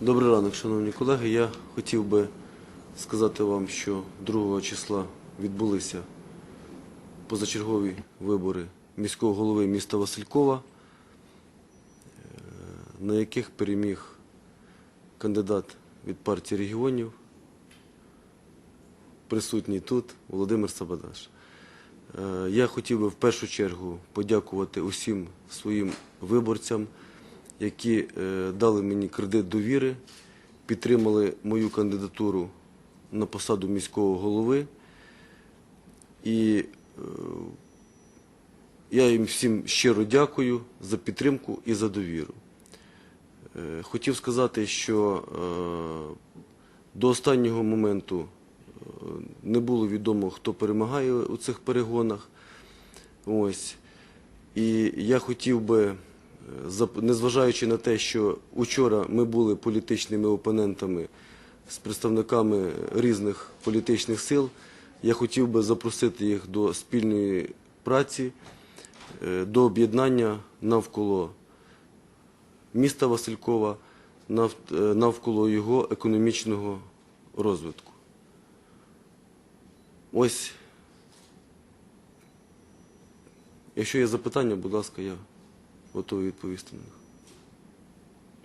Добрий ранок, шановні колеги. Я хотів би сказати вам, що 2 числа відбулися позачергові вибори міського голови міста Василькова, е, на яких переміг кандидат від партії регіонів, присутній тут Володимир Сабадаш. Е, Я хотів би в першу чергу подякувати усім своїм виборцям, які е, дали мені кредит довіри, підтримали мою кандидатуру на посаду міського голови. І е, я їм всім щиро дякую за підтримку і за довіру. Е, Хотів сказати, що до останнього моменту не було відомо, хто перемагає у цих перегонах. Ось. І я хотів би, незважаючи на те, що учора ми були політичними опонентами з представниками різних політичних сил, я хотів би запросити їх до спільної праці, е, до об'єднання навколо міста Василькова, е, навколо його економічного розвитку. Ось, якщо є запитання, будь ласка, я готовий відповісти на них.